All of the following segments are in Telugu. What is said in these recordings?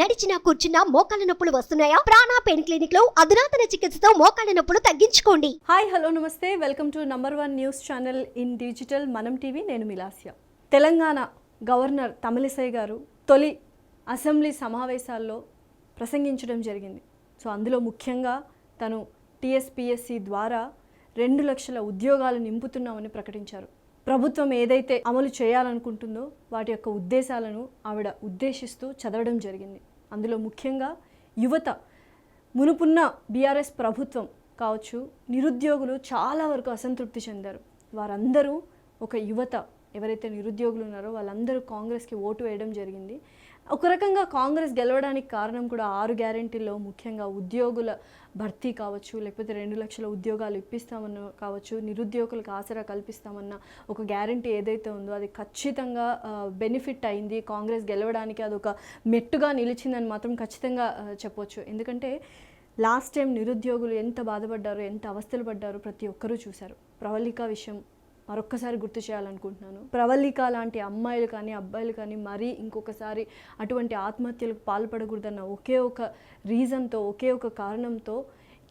నడిచినా కూర్చున్నా మోకాళ్ళ నొప్పులు వస్తున్నాయా? ప్రాణా పెయిన్ క్లినిక్లో అధునాతన చికిత్సతో మోకాళ్ళ నొప్పులు తగ్గించుకోండి. హాయ్ హలో నమస్తే. Welcome to number one news channel in digital మనం టీవీ నేను మిలాసియా తెలంగాణ గవర్నర్ తమిళిసై గారు తొలి అసెంబ్లీ సమావేశాల్లో ప్రసంగించడం జరిగింది. సో అందులో ముఖ్యంగా తను టీఎస్పిఎస్సి ద్వారా రెండు లక్షల ఉద్యోగాలు నింపుతున్నామని ప్రకటించారు. ప్రభుత్వం ఏదైతే అమలు చేయాలనుకుంటుందో వాటి యొక్క ఉద్దేశాలను ఆవిడ ఉద్దేశిస్తూ చదవడం జరిగింది. అందులో ముఖ్యంగా యువత మునుపున్న బీఆర్ఎస్ ప్రభుత్వం కావచ్చు నిరుద్యోగులు చాలా వరకు అసంతృప్తి చెందారు. వారందరూ ఒక యువత ఎవరైతే నిరుద్యోగులు ఉన్నారో వాళ్ళందరూ కాంగ్రెస్కి ఓటు వేయడం జరిగింది. ఒక రకంగా కాంగ్రెస్ గెలవడానికి కారణం కూడా ఆరు గ్యారెంటీల్లో ముఖ్యంగా ఉద్యోగుల భర్తీ కావచ్చు లేకపోతే రెండు లక్షల ఉద్యోగాలు ఇప్పిస్తామన్న కావచ్చు నిరుద్యోగులకు ఆసరా కల్పిస్తామన్న ఒక గ్యారంటీ ఏదైతే ఉందో అది ఖచ్చితంగా బెనిఫిట్ అయింది. కాంగ్రెస్ గెలవడానికి అది ఒక మెట్టుగా నిలిచిందని మాత్రం ఖచ్చితంగా చెప్పవచ్చు చెప్పొచ్చు. ఎందుకంటే లాస్ట్ టైం నిరుద్యోగులు ఎంత బాధపడ్డారు ఎంత అవస్థలు పడ్డారో ప్రతి ఒక్కరూ చూశారు. ప్రవళిక విషయం మరొక్కసారి గుర్తు చేయాలనుకుంటున్నాను. ప్రవళిక లాంటి అమ్మాయిలు కానీ అబ్బాయిలు కానీ మరీ ఇంకొకసారి అటువంటి ఆత్మహత్యలకు పాల్పడకూడదన్న ఒకే ఒక రీజన్తో ఒకే ఒక కారణంతో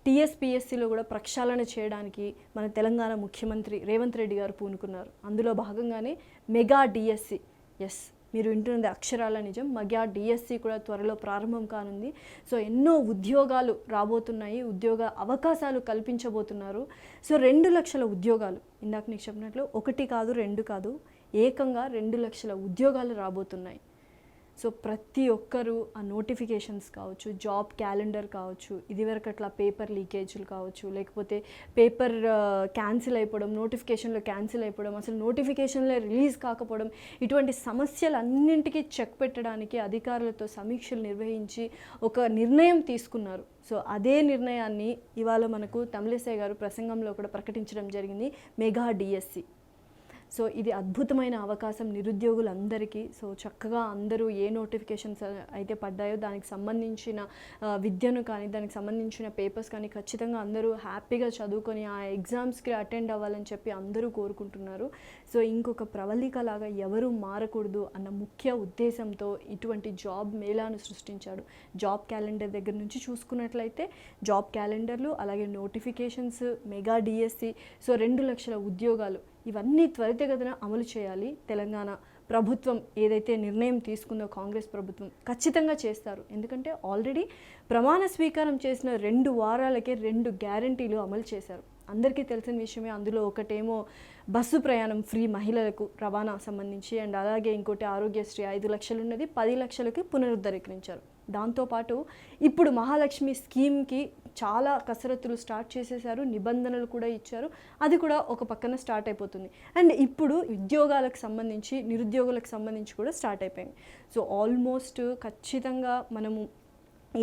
టీఎస్పీఎస్సీలో కూడా ప్రక్షాళన చేయడానికి మన తెలంగాణ ముఖ్యమంత్రి రేవంత్ రెడ్డి గారు పూనుకున్నారు. అందులో భాగంగానే మెగా డిఎస్సి. ఎస్. మీరు వింటున్నది అక్షరాల నిజం. మగ్యా డిఎస్సి కూడా త్వరలో ప్రారంభం కానుంది. సో ఎన్నో ఉద్యోగాలు రాబోతున్నాయి. ఉద్యోగ అవకాశాలు కల్పించబోతున్నారు. సో రెండు లక్షల ఉద్యోగాలు. ఇందాక నీకు చెప్పినట్లు ఒకటి కాదు రెండు కాదు. ఏకంగా రెండు లక్షల ఉద్యోగాలు రాబోతున్నాయి. సో ప్రతి ఒక్కరూ ఆ నోటిఫికేషన్స్ కావచ్చు జాబ్ క్యాలెండర్ కావచ్చు ఇదివరకు అట్లా పేపర్ లీకేజీలు కావచ్చు లేకపోతే పేపర్ క్యాన్సిల్ అయిపోవడం నోటిఫికేషన్లో క్యాన్సిల్ అయిపోవడం అసలు నోటిఫికేషన్లో రిలీజ్ కాకపోవడం ఇటువంటి సమస్యలన్నింటికీ చెక్ పెట్టడానికి అధికారులతో సమీక్షలు నిర్వహించి ఒక నిర్ణయం తీసుకున్నారు. సో అదే నిర్ణయాన్ని ఇవాళ మనకు తమిళిసై గారు ప్రసంగంలో కూడా ప్రకటించడం జరిగింది మెగా డిఎస్సి. సో ఇది అద్భుతమైన అవకాశం నిరుద్యోగులందరికీ. సో చక్కగా అందరూ ఏ నోటిఫికేషన్స్ అయితే పడ్డాయో దానికి సంబంధించిన విద్యను కానీ దానికి సంబంధించిన పేపర్స్ కానీ ఖచ్చితంగా అందరూ హ్యాపీగా చదువుకొని ఆ ఎగ్జామ్స్కి అటెండ్ అవ్వాలని చెప్పి అందరూ కోరుకుంటున్నారు. సో ఇంకొక ప్రవళిక లాగా ఎవరు మారకూడదు అన్న ముఖ్య ఉద్దేశంతో ఇటువంటి జాబ్ మేళాను సృష్టించాడు. జాబ్ క్యాలెండర్ దగ్గర నుంచి చూసుకున్నట్లయితే జాబ్ క్యాలెండర్లు అలాగే నోటిఫికేషన్స్ మెగా డిఎస్సి సో రెండు లక్షల ఉద్యోగాలు ఇవన్నీ త్వరితగతిన అమలు చేయాలి. తెలంగాణ ప్రభుత్వం ఏదైతే నిర్ణయం తీసుకుందో కాంగ్రెస్ ప్రభుత్వం ఖచ్చితంగా చేస్తారు. ఎందుకంటే ఆల్రెడీ ప్రమాణ స్వీకారం చేసిన రెండు వారాలకే రెండు గ్యారంటీలు అమలు చేశారు. అందరికీ తెలిసిన విషయమే అందులో ఒకటేమో బస్సు ప్రయాణం ఫ్రీ మహిళలకు రవాణా సంబంధించి అండ్ అలాగే ఇంకోటి ఆరోగ్యశ్రీ ఐదు లక్షలు ఉన్నది పది లక్షలకి పునరుద్ధరీకరించారు. దాంతోపాటు ఇప్పుడు మహాలక్ష్మి స్కీమ్కి చాలా కసరత్తులు స్టార్ట్ చేసేసారు నిబంధనలు కూడా ఇచ్చారు. అది కూడా ఒక పక్కన స్టార్ట్ అయిపోతుంది. అండ్ ఇప్పుడు ఉద్యోగాలకు సంబంధించి నిరుద్యోగులకు సంబంధించి కూడా స్టార్ట్ అయిపోయింది. సో ఆల్మోస్ట్ ఖచ్చితంగా మనము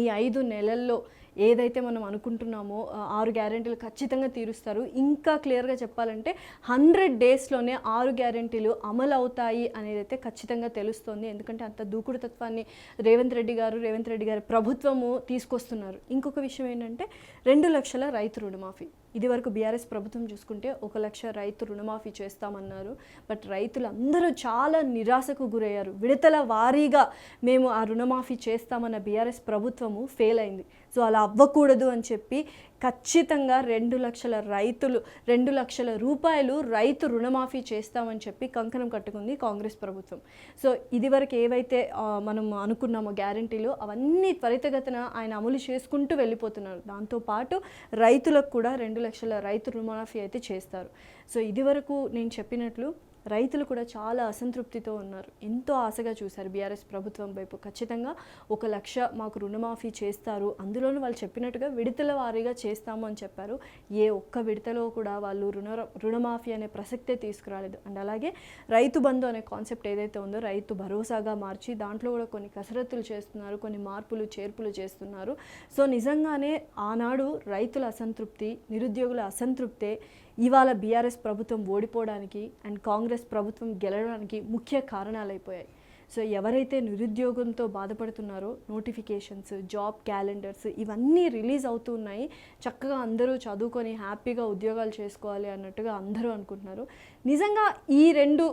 ఈ ఐదు నెలల్లో ఏదైతే మనం అనుకుంటున్నామో ఆరు గ్యారెంటీలు ఖచ్చితంగా తీరుస్తారు. ఇంకా క్లియర్గా చెప్పాలంటే హండ్రెడ్ డేస్లోనే ఆరు గ్యారెంటీలు అమలు అవుతాయి అనేది అయితే ఖచ్చితంగా తెలుస్తోంది. ఎందుకంటే అంత దూకుడు తత్వాన్ని రేవంత్ రెడ్డి గారు రేవంత్ రెడ్డి గారి ప్రభుత్వము తీసుకొస్తున్నారు. ఇంకొక విషయం ఏంటంటే రెండు లక్షల రైతు రుణమాఫీ. ఇది వరకు బీఆర్ఎస్ ప్రభుత్వం చూసుకుంటే ఒక లక్ష రైతు రుణమాఫీ చేస్తామన్నారు. బట్ రైతులందరూ చాలా నిరాశకు గురయ్యారు. విడతల వారీగా మేము ఆ రుణమాఫీ చేస్తామన్న బీఆర్ఎస్ ప్రభుత్వము ఫెయిల్ అయింది. సో అలా అవ్వకూడదు అని చెప్పి ఖచ్చితంగా రెండు లక్షల రైతులు రెండు లక్షల రూపాయలు రైతు రుణమాఫీ చేస్తామని చెప్పి కంకణం కట్టుకుంది కాంగ్రెస్ ప్రభుత్వం. సో ఇదివరకు ఏవైతే మనం అనుకున్నామో గ్యారంటీలు అవన్నీ త్వరితగతిన ఆయన అమలు చేసుకుంటూ వెళ్ళిపోతున్నారు. దాంతోపాటు రైతులకు కూడా రెండు లక్షల రైతు రుణమాఫీ అయితే చేస్తారు. సో ఇదివరకు నేను చెప్పినట్లు రైతులు కూడా చాలా అసంతృప్తితో ఉన్నారు. ఎంతో ఆశగా చూశారు బీఆర్ఎస్ ప్రభుత్వం వైపు. ఖచ్చితంగా ఒక లక్ష మాకు రుణమాఫీ చేస్తారు. అందులోనూ వాళ్ళు చెప్పినట్టుగా విడతల వారీగా చేస్తాము అని చెప్పారు. ఏ ఒక్క విడతలో కూడా వాళ్ళు రుణ రుణమాఫీ అనే ప్రసక్తే తీసుకురాలేదు. అండ్ అలాగే రైతు బంధు అనే కాన్సెప్ట్ ఏదైతే ఉందో రైతు భరోసాగా మార్చి దాంట్లో కూడా కొన్ని కసరత్తులు చేస్తున్నారు కొన్ని మార్పులు చేర్పులు చేస్తున్నారు. సో నిజంగానే ఆనాడు రైతుల అసంతృప్తి నిరుద్యోగుల అసంతృప్తే ఇవాళ బీఆర్ఎస్ ప్రభుత్వం ఓడిపోవడానికి అండ్ కాంగ్రెస్ ప్రభుత్వం గెలవడానికి ముఖ్య కారణాలు అయిపోయాయి సో ఎవరైతే నిరుద్యోగంతో బాధపడుతున్నారో నోటిఫికేషన్స్ జాబ్ క్యాలెండర్స్ ఇవన్నీ రిలీజ్ అవుతూ ఉన్నాయి. చక్కగా అందరూ చదువుకొని హ్యాపీగా ఉద్యోగాలు చేసుకోవాలి అన్నట్టుగా అందరూ అనుకుంటున్నారు. నిజంగా ఈ రెండు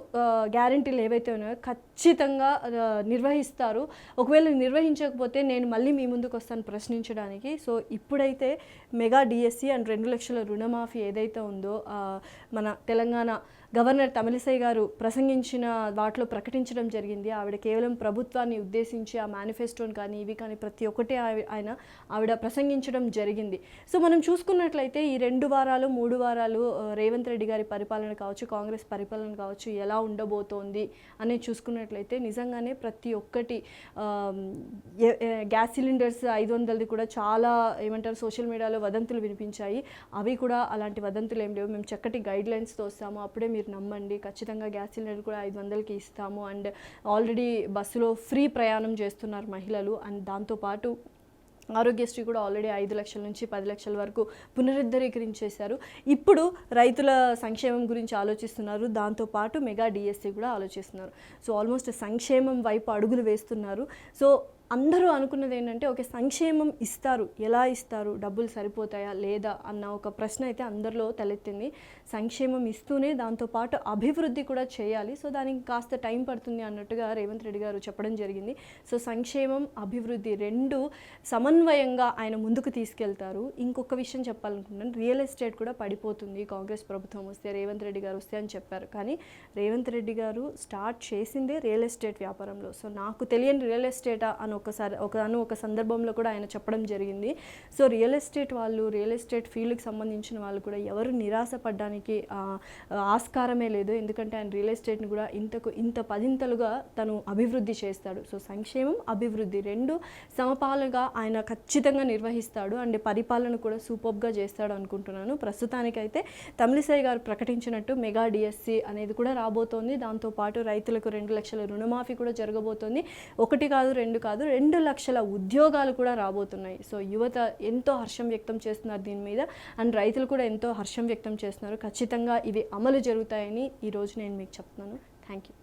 గ్యారంటీలు ఏవైతే ఉన్నాయో ఖచ్చితంగా నిర్వహిస్తారు. ఒకవేళ నిర్వహించకపోతే నేను మళ్ళీ మీ ముందుకు వస్తాను ప్రశ్నించడానికి. సో ఇప్పుడైతే మెగా డిఎస్సి అండ్ రెండు లక్షల రుణమాఫీ ఏదైతే ఉందో మన తెలంగాణ గవర్నర్ తమిళిసై గారు ప్రసంగించిన వాటిలో ప్రకటించడం జరిగింది. ఆవిడ కేవలం ప్రభుత్వాన్ని ఉద్దేశించి ఆ మేనిఫెస్టోని కానీ ఇవి కానీ ప్రతి ఒక్కటి ఆయన ఆవిడ ప్రసంగించడం జరిగింది. సో మనం చూసుకున్నట్లయితే ఈ రెండు వారాలు మూడు వారాలు రేవంత్ రెడ్డి గారి పరిపాలన కావచ్చు కాంగ్రెస్ పరిపాలన కావచ్చు ఎలా ఉండబోతోంది అనేది చూసుకున్నట్లయితే నిజంగానే ప్రతి ఒక్కటి గ్యాస్ సిలిండర్స్ ఐదు వందలది కూడా చాలా ఏమంటారు సోషల్ మీడియాలో వదంతులు వినిపించాయి. అవి కూడా అలాంటి వదంతులు ఏం లేవు. మేము చక్కటి గైడ్ లైన్స్తో వస్తాము. అప్పుడే మీరు మీరు నమ్మండి. ఖచ్చితంగా గ్యాస్ సిలిండర్ కూడా ఐదు వందలకి ఇస్తాము. అండ్ ఆల్రెడీ బస్సులో ఫ్రీ ప్రయాణం చేస్తున్నారు మహిళలు. అండ్ దాంతోపాటు ఆరోగ్యశ్రీ కూడా ఆల్రెడీ ఐదు లక్షల నుంచి పది లక్షల వరకు పునరుద్ధరీకరించేశారు. ఇప్పుడు రైతుల సంక్షేమం గురించి ఆలోచిస్తున్నారు. దాంతోపాటు మెగా డిఎస్సి కూడా ఆలోచిస్తున్నారు. సో ఆల్మోస్ట్ సంక్షేమం వైపు అడుగులు వేస్తున్నారు. సో అందరూ అనుకున్నది ఏంటంటే ఓకే సంక్షేమం ఇస్తారు. ఎలా ఇస్తారు? డబ్బులు సరిపోతాయా? లేదా? అన్న ఒక ప్రశ్న అయితే అందరిలో తలెత్తింది. సంక్షేమం ఇస్తూనే దాంతోపాటు అభివృద్ధి కూడా చేయాలి. సో దానికి కాస్త టైం పడుతుంది అన్నట్టుగా రేవంత్ రెడ్డి గారు చెప్పడం జరిగింది. సో సంక్షేమం అభివృద్ధి రెండు సమన్వయంగా ఆయన ముందుకు తీసుకెళ్తారు. ఇంకొక విషయం చెప్పాలనుకుంటున్నాను. రియల్ ఎస్టేట్ కూడా పడిపోతుంది. కాంగ్రెస్ ప్రభుత్వం వస్తే రేవంత్ రెడ్డి గారు వస్తే అని చెప్పారు. కానీ రేవంత్ రెడ్డి గారు స్టార్ట్ చేసిందే రియల్ ఎస్టేట్ వ్యాపారంలో. సో నాకు తెలియని రియల్ ఎస్టేటా అని ఒకసారి ఒకను ఒక సందర్భంలో కూడా ఆయన చెప్పడం జరిగింది. సో రియల్ ఎస్టేట్ వాళ్ళు రియల్ ఎస్టేట్ ఫీల్డ్కి సంబంధించిన వాళ్ళు కూడా ఎవరు నిరాశ పడడానికి ఆస్కారమే లేదు. ఎందుకంటే ఆయన రియల్ ఎస్టేట్ని కూడా ఇంతకు ఇంత పదింతలుగా తను అభివృద్ధి చేస్తాడు. సో సంక్షేమం అభివృద్ధి రెండు సమపాలుగా ఆయన ఖచ్చితంగా నిర్వహిస్తాడు. అండ్ పరిపాలన కూడా సూపర్గా చేస్తాడు అనుకుంటున్నాను. ప్రస్తుతానికైతే తమిళిసై గారు ప్రకటించినట్టు మెగా డిఎస్సి అనేది కూడా రాబోతోంది. దాంతోపాటు రైతులకు రెండు లక్షల రుణమాఫీ కూడా జరగబోతోంది. ఒకటి కాదు రెండు కాదు రెండు లక్షల ఉద్యోగాలు కూడా రాబోతున్నాయి. సో యువత ఎంతో హర్షం వ్యక్తం చేస్తున్నారు దీని మీద. అండ్ రైతులు కూడా ఎంతో హర్షం వ్యక్తం చేస్తున్నారు. ఖచ్చితంగా ఇవి అమలు జరుగుతాయని ఈరోజు నేను మీకు చెప్తున్నాను. Thank you